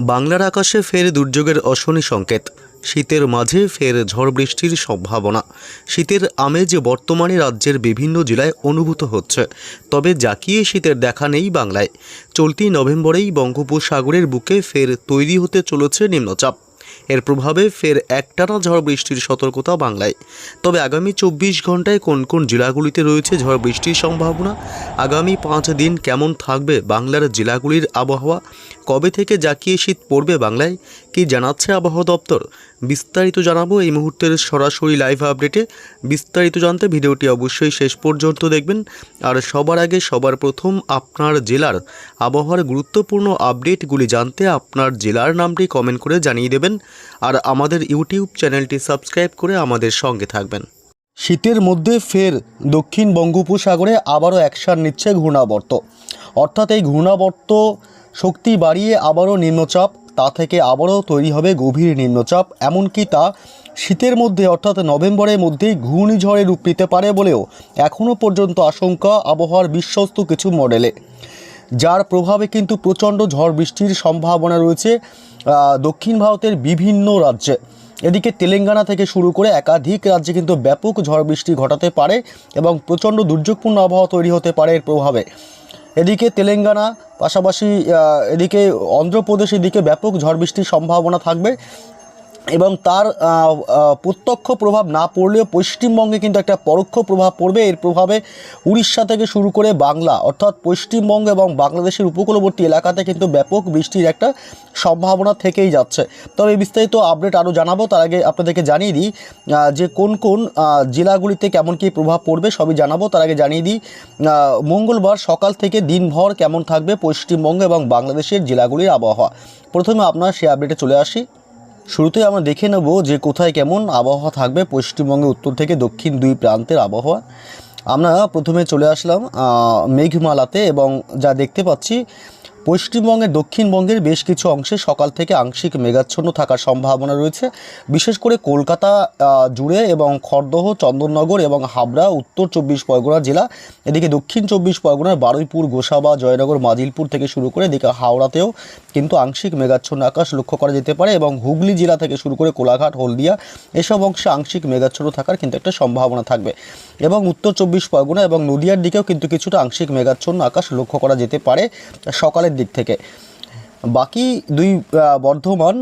বাংলার আকাশে ফের দুর্যোগের অশনি সংকেত। শীতের মাঝে ফের ঝড় বৃষ্টির সম্ভাবনা। শীতের আমেজ বর্তমানে রাজ্যের বিভিন্ন জেলায় অনুভূত হচ্ছে। তবে জাকিয়ে শীতের দেখা নেই বাংলায়। চলতি নভেম্বরেই বঙ্গোপসাগরের বুকে ফের তৈরি হতে চলেছে নিম্নচাপ। এর প্রভাবে ফের একটানা ঝড় বৃষ্টির সতর্কতা বাংলায়। তবে আগামী চব্বিশ ঘন্টায় কোন কোন জেলাগুলিতে রয়েছে ঝড় বৃষ্টির সম্ভাবনা? আগামী পাঁচ দিন কেমন থাকবে বাংলার জেলাগুলির আবহাওয়া? কবে থেকে জাকিয়ে শীত পড়বে বাংলায়? কি জানাচ্ছে আবহাওয়া দপ্তর? বিস্তারিত জানাব এই মুহূর্তের সরাসরি লাইভ আপডেটে বিস্তারিত জানতে ভিডিওটি অবশ্যই শেষ পর্যন্ত দেখবেন। আর সবার আগে, সবার প্রথম আপনার জেলার আবহাওয়ার গুরুত্বপূর্ণ আপডেটগুলি জানতে আপনার জেলার নামটি কমেন্ট করে জানিয়ে দেবেন। আর আমাদের ইউটিউব চ্যানেলটি সাবস্ক্রাইব করে আমাদের সঙ্গে থাকবেন। শীতের মধ্যে ফের দক্ষিণ বঙ্গোপসাগরে আবারও অ্যাকশান নিচ্ছে ঘূর্ণাবর্ত। অর্থাৎ এই ঘূর্ণাবর্ত শক্তি বাড়িয়ে আবারও নিম্নচাপ তা থেকে আবারও তৈরি হবে গভীর নিম্নচাপ, এমনকি তা শীতের মধ্যে, অর্থাৎ নভেম্বরের মধ্যেই ঘূর্ণিঝড়ে রূপ নিতে পারে বলেও এখনও পর্যন্ত আশঙ্কা আবহাওয়ার বিশ্বস্ত কিছু মডেলে। যার প্রভাবে কিন্তু প্রচণ্ড ঝড় বৃষ্টির সম্ভাবনা রয়েছে দক্ষিণ ভারতের বিভিন্ন রাজ্যে। এদিকে তেলেঙ্গানা থেকে শুরু করে একাধিক রাজ্যে কিন্তু ব্যাপক ঝড় বৃষ্টি ঘটাতে পারে এবং প্রচণ্ড দুর্যোগপূর্ণ আবহাওয়া তৈরি হতে পারে এর প্রভাবে। এদিকে তেলেঙ্গানা পাশাপাশি এদিকে অন্ধ্রপ্রদেশ এদিকে ব্যাপক ঝড় বৃষ্টির সম্ভাবনা থাকবে। এবং তার প্রত্যক্ষ প্রভাব না পড়লেও পশ্চিমবঙ্গে কিন্তু একটা পরোক্ষ প্রভাব পড়বে। এর প্রভাবে উড়িষ্যা থেকে শুরু করে বাংলা, অর্থাৎ পশ্চিমবঙ্গ এবং বাংলাদেশের উপকূলবর্তী এলাকাতে কিন্তু ব্যাপক বৃষ্টির একটা সম্ভাবনা থেকেই যাচ্ছে। তবে বিস্তারিত আপডেট আরও জানাব, তার আগে আপনাদেরকে জানিয়ে দিই যে কোন কোন জেলাগুলিতে কেমন কী প্রভাব পড়বে সবই জানাব। তার আগে জানিয়ে দিই মঙ্গলবার সকাল থেকে দিনভর কেমন থাকবে পশ্চিমবঙ্গ এবং বাংলাদেশের জেলাগুলির আবহাওয়া। প্রথমে আপনার সে আপডেটে চলে আসি। শুরুতেই আমরা দেখে নেব যে কোথায় কেমন আবহাওয়া থাকবে পশ্চিমবঙ্গে উত্তর থেকে দক্ষিণ দুই প্রান্তের আবহাওয়া। আমরা প্রথমে চলে আসলাম মেঘমালাতে এবং যা দেখতে পাচ্ছি পশ্চিমবঙ্গের দক্ষিণবঙ্গের বেশ কিছু অংশে সকাল থেকে আংশিক মেঘাচ্ছন্ন থাকার সম্ভাবনা রয়েছে। বিশেষ করে কলকাতা জুড়ে এবং খড়দহ, চন্দননগর এবং হাবড়া, উত্তর চব্বিশ পরগনা জেলা, এদিকে দক্ষিণ চব্বিশ পরগনার বারুইপুর, গোসাবা, জয়নগর, মাজিলপুর থেকে শুরু করে এদিকে হাওড়াতেও কিন্তু আংশিক মেঘাচ্ছন্ন আকাশ লক্ষ্য করা যেতে পারে এবং হুগলি জেলা থেকে শুরু করে কোলাঘাট, হলদিয়া এসব অংশে আংশিক মেঘাচ্ছন্ন থাকার কিন্তু একটা সম্ভাবনা থাকবে। এবং উত্তর চব্বিশ পরগনা এবং নদিয়ার দিকেও কিন্তু কিছুটা আংশিক মেঘাচ্ছন্ন আকাশ লক্ষ্য করা যেতে পারে। সকালের দিক থেকে। বাকি দুই বর্ধমান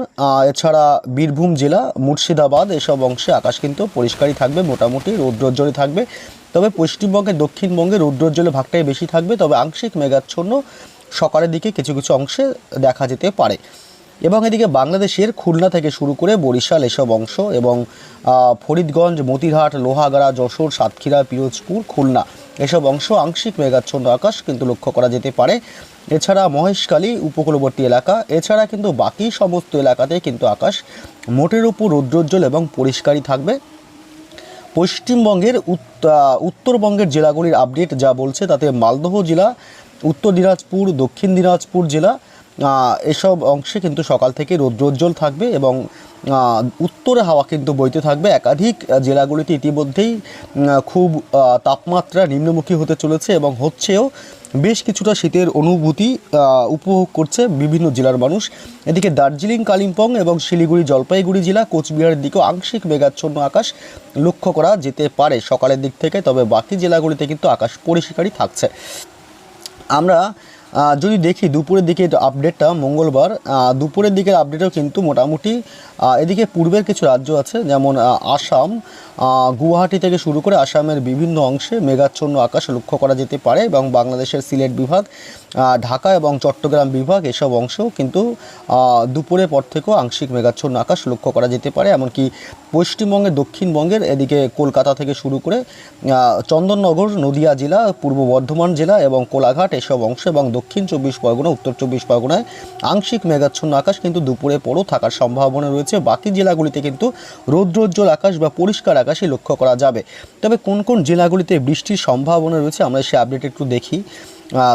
এছাড়া বীরভূম জেলা, মুর্শিদাবাদ এসব অংশে আকাশ কিন্তু পরিষ্কারই থাকবে, মোটামুটি রৌদ্রোজ্জ্বলই থাকবে। তবে পশ্চিমবঙ্গের দক্ষিণবঙ্গে রৌদ্রোজ্জ্বলের ভাগটাই বেশি থাকবে, তবে আংশিক মেঘাচ্ছন্ন সকালের দিকে কিছু কিছু অংশে দেখা যেতে পারে। এবং এদিকে বাংলাদেশের খুলনা থেকে শুরু করে বরিশাল এসব অংশ এবং ফরিদগঞ্জ মতিহাট লোহাগাড়া, যশোর, সাতক্ষীরা, পিরোজপুর, খুলনা। এসব অংশ আংশিক মেঘাচ্ছন্ন আকাশ কিন্তু লক্ষ্য করা যেতে পারে। এছাড়া মহেশখালী, উপকূলবর্তী এলাকা, এছাড়া কিন্তু বাকি সমস্ত এলাকাতে কিন্তু আকাশ মোটের উপর রৌদ্রোজ্জ্বল এবং পরিষ্কারই থাকবে। পশ্চিমবঙ্গের উত- উত্তরবঙ্গের জেলাগুলির আপডেট যা বলছে তাতে মালদহ জেলা, উত্তর দিনাজপুর, দক্ষিণ দিনাজপুর জেলা এসব অংশে কিন্তু সকাল থেকে রৌদ্রোজ্জ্বল থাকবে এবং উত্তরে হাওয়া কিন্তু বইতে থাকবে। একাধিক জেলাগুলিতে ইতিমধ্যেই খুব তাপমাত্রা নিম্নমুখী হতে চলেছে এবং হচ্ছেও বেশ কিছুটা শীতের অনুভূতি উপভোগ করছে বিভিন্ন জেলার মানুষ। এদিকে দার্জিলিং, কালিম্পং এবং শিলিগুড়ি, জলপাইগুড়ি জেলা, কোচবিহারের দিকেও আংশিক মেঘাচ্ছন্ন আকাশ লক্ষ্য করা যেতে পারে সকালের দিক থেকে, তবে বাকি জেলাগুলিতে কিন্তু আকাশ পরিষ্কারই থাকছে। আমরা যদি দেখি দুপুরের দিকে আপডেটটা মঙ্গলবার দুপুরের দিকের আপডেটও কিন্তু মোটামুটি এদিকে পূর্বের কিছু রাজ্য আছে, যেমন আসাম গুয়াহাটি থেকে শুরু করে আসামের বিভিন্ন অংশে মেঘাচ্ছন্ন আকাশ লক্ষ্য করা যেতে পারে এবং বাংলাদেশের সিলেট বিভাগ ঢাকা এবং চট্টগ্রাম বিভাগ এসব অংশেও কিন্তু দুপুরের পর থেকেও আংশিক মেঘাচ্ছন্ন আকাশ লক্ষ্য করা যেতে পারে। এমনকি পশ্চিমবঙ্গের দক্ষিণবঙ্গের এদিকে কলকাতা থেকে শুরু করে চন্দননগর, নদিয়া জেলা, পূর্ব বর্ধমান জেলা এবং কোলাঘাট এসব অংশ এবং দক্ষিণ চব্বিশ পরগনা, উত্তর চব্বিশ পরগনায় আংশিক মেঘাচ্ছন্ন আকাশ কিন্তু দুপুরে পরও থাকার সম্ভাবনা রয়েছে। বাকি জেলাগুলিতে কিন্তু রৌদ্রোজ্জ্বল আকাশ বা পরিষ্কার আকাশই লক্ষ্য করা যাবে। তবে কোন কোন জেলাগুলিতে বৃষ্টির সম্ভাবনা রয়েছে আমরা সে আপডেট একটু দেখি।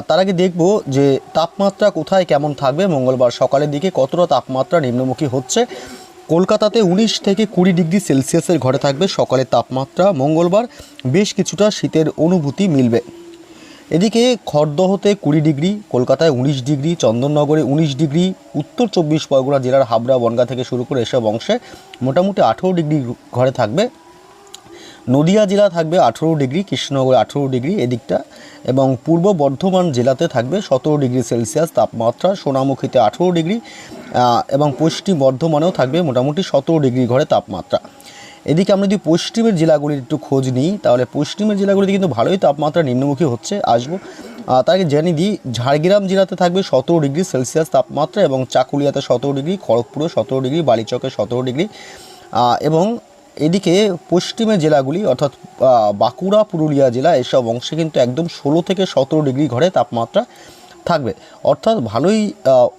তার আগে দেখব যে তাপমাত্রা কোথায় কেমন থাকবে? মঙ্গলবার সকালের দিকে কতটা তাপমাত্রা নিম্নমুখী হচ্ছে? কলকাতাতে উনিশ থেকে কুড়ি ডিগ্রি সেলসিয়াসের ঘরে থাকবে সকালের তাপমাত্রা। মঙ্গলবার বেশ কিছুটা শীতের অনুভূতি মিলবে। এদিকে খড়দহতে কুড়ি ডিগ্রি, কলকাতায় উনিশ ডিগ্রি, চন্দননগরে উনিশ ডিগ্রি, উত্তর চব্বিশ পরগনা জেলার হাবড়া, বনগা থেকে শুরু করে এসব অংশে মোটামুটি আঠেরো ডিগ্রি ঘরে থাকবে। নদিয়া জেলা থাকবে আঠেরো ডিগ্রি, কৃষ্ণনগরে আঠেরো ডিগ্রি এদিকটা এবং পূর্ব বর্ধমান জেলাতে থাকবে সতেরো ডিগ্রি সেলসিয়াস তাপমাত্রা, সোনামুখীতে আঠেরো ডিগ্রি এবং পশ্চিম বর্ধমানেও থাকবে মোটামুটি সতেরো ডিগ্রি ঘরে তাপমাত্রা। এদিকে আমরা যদি পশ্চিমের জেলাগুলির একটু খোঁজ নিই তাহলে পশ্চিমের জেলাগুলিতে কিন্তু ভালোই তাপমাত্রা নিম্নমুখী হচ্ছে। আসব। আহ, তার আগে জেনে দিই ঝাড়গ্রাম জেলাতে থাকবে সতেরো ডিগ্রি সেলসিয়াস তাপমাত্রা এবং চাকুলিয়াতে সতেরো ডিগ্রি খড়গপুরে সতেরো ডিগ্রি বালিচকে সতেরো ডিগ্রি। এবং এদিকে পশ্চিমের জেলাগুলি অর্থাৎ বাঁকুড়া পুরুলিয়া জেলা এসব অংশে কিন্তু একদম ষোলো থেকে সতেরো ডিগ্রি ঘরে তাপমাত্রা থাকবে। অর্থাৎ ভালোই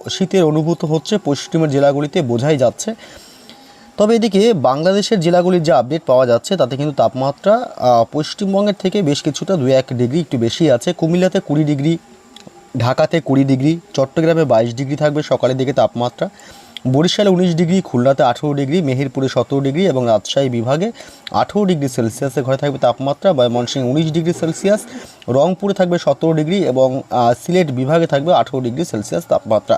শীতের অনুভূত হচ্ছে পশ্চিমের জেলাগুলিতে বোঝাই যাচ্ছে। তবে এদিকে বাংলাদেশের জেলাগুলির যে আপডেট পাওয়া যাচ্ছে, তাতে কিন্তু তাপমাত্রা পশ্চিমবঙ্গের থেকে বেশ কিছুটা দু এক ডিগ্রি একটু বেশি আছে। কুমিল্লাতে কুড়ি ডিগ্রি ঢাকাতে কুড়ি ডিগ্রি চট্টগ্রামে বাইশ ডিগ্রি থাকবে সকালের দিকে তাপমাত্রা। বরিশালে উনিশ ডিগ্রি খুলনাতে আঠেরো ডিগ্রি মেহেরপুরে সতেরো ডিগ্রি এবং রাজশাহী বিভাগে আঠেরো ডিগ্রি সেলসিয়াসের ঘরে থাকবে তাপমাত্রা। বা ময়মনসিংহে উনিশ ডিগ্রি সেলসিয়াস রংপুরে থাকবে সতেরো ডিগ্রি এবং সিলেট বিভাগে থাকবে আঠেরো ডিগ্রি সেলসিয়াস তাপমাত্রা।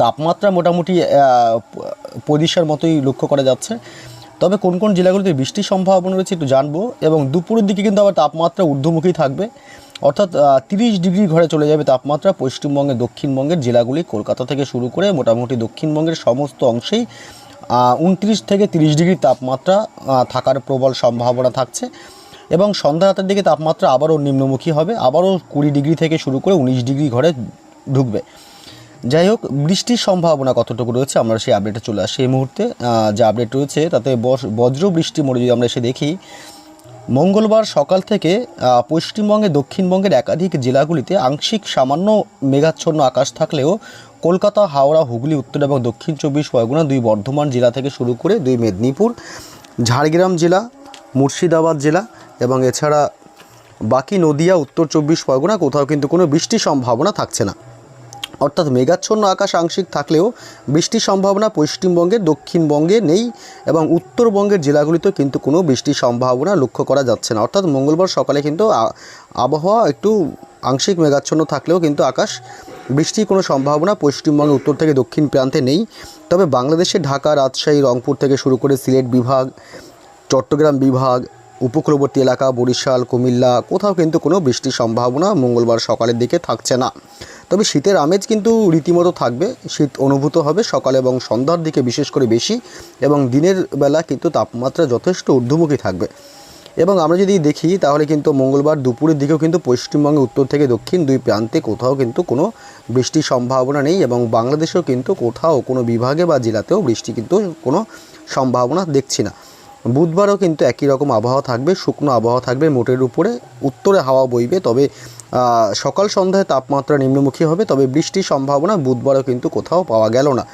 তাপমাত্রা মোটামুটি পরিষ্কার মতোই লক্ষ্য করা যাচ্ছে। তবে কোন কোন জেলাগুলিতে বৃষ্টির সম্ভাবনা রয়েছে একটু জানব এবং দুপুরের দিকে কিন্তু আবার তাপমাত্রা ঊর্ধ্বমুখী থাকবে। অর্থাৎ তিরিশ ডিগ্রি ঘরে চলে যাবে তাপমাত্রা পশ্চিমবঙ্গের দক্ষিণবঙ্গের জেলাগুলি। কলকাতা থেকে শুরু করে মোটামুটি দক্ষিণবঙ্গের সমস্ত অংশেই উনত্রিশ থেকে তিরিশ ডিগ্রি তাপমাত্রা থাকার প্রবল সম্ভাবনা থাকছে। এবং সন্ধ্যা রাতের দিকে তাপমাত্রা আবারও নিম্নমুখী হবে। আবারও কুড়ি ডিগ্রি থেকে শুরু করে উনিশ ডিগ্রি ঘরে ঢুকবে। যাই হোক, বৃষ্টির সম্ভাবনা কতটুকু রয়েছে আমরা সেই আপডেটে চলে আসি। এই মুহূর্তে যে আপডেট রয়েছে তাতে বজ্র বৃষ্টি মোড়ে যদি আমরা এসে দেখি, মঙ্গলবার সকাল থেকে পশ্চিমবঙ্গে, দক্ষিণবঙ্গের একাধিক জেলাগুলিতে আংশিক সামান্য মেঘাচ্ছন্ন আকাশ থাকলেও কলকাতা, হাওড়া, হুগলি, উত্তর এবং দক্ষিণ চব্বিশ পরগনা দুই বর্ধমান জেলা থেকে শুরু করে দুই মেদিনীপুর, ঝাড়গ্রাম জেলা, মুর্শিদাবাদ জেলা এবং এছাড়া বাকি নদিয়া, উত্তর চব্বিশ পরগনা কোথাও কিন্তু কোনো বৃষ্টির সম্ভাবনা থাকছে না। অর্থাৎ মেঘাচ্ছন্ন আকাশ আংশিক থাকলেও বৃষ্টির সম্ভাবনা পশ্চিমবঙ্গে দক্ষিণবঙ্গে নেই এবং উত্তরবঙ্গের জেলাগুলিতে কিন্তু কোনো বৃষ্টির সম্ভাবনা লক্ষ্য করা যাচ্ছে না। অর্থাৎ মঙ্গলবার সকালে কিন্তু আবহাওয়া একটু আংশিক মেঘাচ্ছন্ন থাকলেও কিন্তু আকাশ বৃষ্টির কোনো সম্ভাবনা পশ্চিমবঙ্গের উত্তর থেকে দক্ষিণ প্রান্তে নেই। তবে বাংলাদেশে ঢাকা, রাজশাহী, রংপুর থেকে শুরু করে সিলেট বিভাগ, চট্টগ্রাম বিভাগ, উপকূলবর্তী এলাকা, বরিশাল, কুমিল্লা কোথাও কিন্তু কোনো বৃষ্টির সম্ভাবনা মঙ্গলবার সকালের দিকে থাকছে না। তবে শীতের আমেজ কিন্তু রীতিমতো থাকবে। শীত অনুভূত হবে সকাল এবং সন্ধ্যার দিকে বিশেষ করে বেশি এবং দিনের বেলা কিন্তু তাপমাত্রা যথেষ্ট ঊর্ধ্বমুখী থাকবে। এবং আমরা যদি দেখি তাহলে কিন্তু মঙ্গলবার দুপুরের দিকেও কিন্তু পশ্চিমবঙ্গে উত্তর থেকে দক্ষিণ দুই প্রান্তে কোথাও কিন্তু কোনো বৃষ্টির সম্ভাবনা নেই এবং বাংলাদেশেও কিন্তু কোথাও কোনো বিভাগে বা জেলাতেও বৃষ্টি কিন্তু কোনো সম্ভাবনা দেখছি না। বুধবারও কিন্তু একই রকম আবহাওয়া থাকবে, শুকনো আবহাওয়া থাকবে মোটের উপরে। উত্তরে হাওয়া বইবে, তবে সকাল সন্ধ্যায় তাপমাত্রা নিম্নমুখী হবে, তবে বৃষ্টির সম্ভাবনা বুধবারও কিন্তু কোথাও পাওয়া গেল না।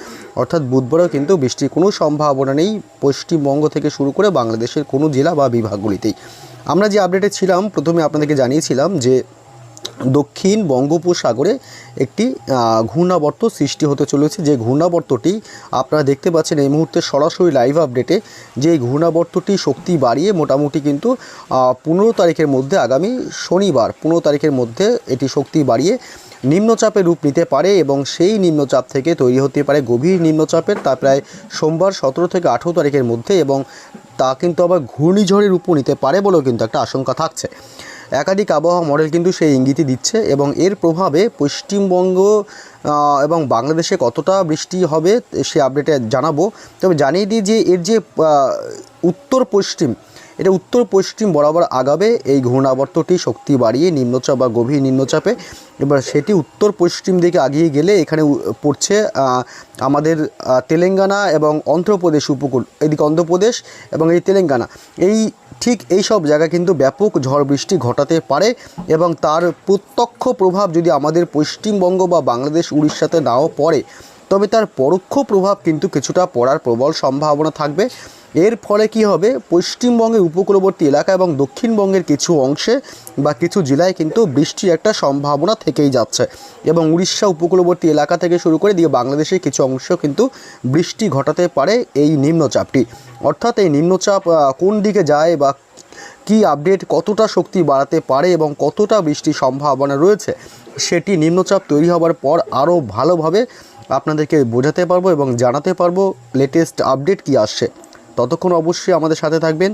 অর্থাৎ বুধবারও কিন্তু বৃষ্টির কোনো সম্ভাবনা নেই পশ্চিমবঙ্গ থেকে শুরু করে বাংলাদেশের কোনো জেলা বা বিভাগগুলিতেই। আমরা যে আপডেটে ছিলাম, প্রথমে আপনাদেরকে জানিয়েছিলাম যে দক্ষিণ বঙ্গোপসাগরে একটি ঘূর্ণাবর্ত সৃষ্টি হতে চলেছে। যে ঘূর্ণাবর্তটি আপনারা দেখতে পাচ্ছেন এই মুহূর্তে সরাসরি লাইভ আপডেটে যে ঘূর্ণাবর্তটি শক্তি বাড়িয়ে মোটামুটি কিন্তু পনেরো তারিখের মধ্যে, আগামী শনিবার পনেরো তারিখের মধ্যে এটি শক্তি বাড়িয়ে নিম্নচাপের রূপ নিতে পারে এবং সেই নিম্নচাপ থেকে তৈরি হতে পারে গভীর নিম্নচাপের। তা প্রায় সোমবার সতেরো থেকে আঠেরো তারিখের মধ্যে এবং তা কিন্তু আবার ঘূর্ণিঝড়ের রূপও নিতে পারে বলেও কিন্তু একটা আশঙ্কা থাকছে। একাধিক আবহাওয়া মডেল কিন্তু সেই ইঙ্গিতই দিচ্ছে এবং এর প্রভাবে পশ্চিমবঙ্গ এবং বাংলাদেশে কতটা বৃষ্টি হবে সে আপডেটে জানাব। তবে জানিয়ে দিই যে এর যে উত্তর পশ্চিম, এটা উত্তর পশ্চিম বরাবর আগাবে। এই ঘূর্ণাবর্তটি শক্তি বাড়িয়ে নিম্নচাপ বা গভীর নিম্নচাপে। এবার সেটি উত্তর পশ্চিম দিকে আগিয়ে গেলে এখানে পড়ছে আমাদের তেলেঙ্গানা এবং অন্ধ্রপ্রদেশ উপকূল, এদিকে অন্ধ্রপ্রদেশ এবং এই তেলেঙ্গানা। এই ঠিক এই সব জায়গা কিন্তু ব্যাপক ঝড় বৃষ্টি ঘটাতে পারে এবং তার প্রত্যক্ষ প্রভাব যদি আমাদের পশ্চিমবঙ্গ বা বাংলাদেশ, উড়িষ্যাতে নাও পড়ে, তবে তার পরোক্ষ প্রভাব কিন্তু কিছুটা পড়ার প্রবল সম্ভাবনা থাকবে। এর ফলে কি হবে? পশ্চিমবঙ্গের উপকূলবর্তী এলাকা এবং দক্ষিণবঙ্গের কিছু অংশে বা কিছু জেলায় কিন্তু বৃষ্টির একটা সম্ভাবনা থেকেই যাচ্ছে এবং উড়িষ্যা উপকূলবর্তী এলাকা থেকে শুরু করে দিয়ে বাংলাদেশের কিছু অংশ কিন্তু বৃষ্টি ঘটাতে পারে এই নিম্নচাপটি। অর্থাৎ এই নিম্নচাপ কোন দিকে যায় বা কি আপডেট কতটা শক্তি বাড়াতে পারে এবং কতটা বৃষ্টির সম্ভাবনা রয়েছে সেটি নিম্নচাপ তৈরি হওয়ার পর আরও ভালোভাবে আপনাদেরকে বোঝাতে পারব এবং জানাতে পারব। লেটেস্ট আপডেট কি আসছে? ততক্ষণ অবশ্যই আমাদের সাথে থাকবেন।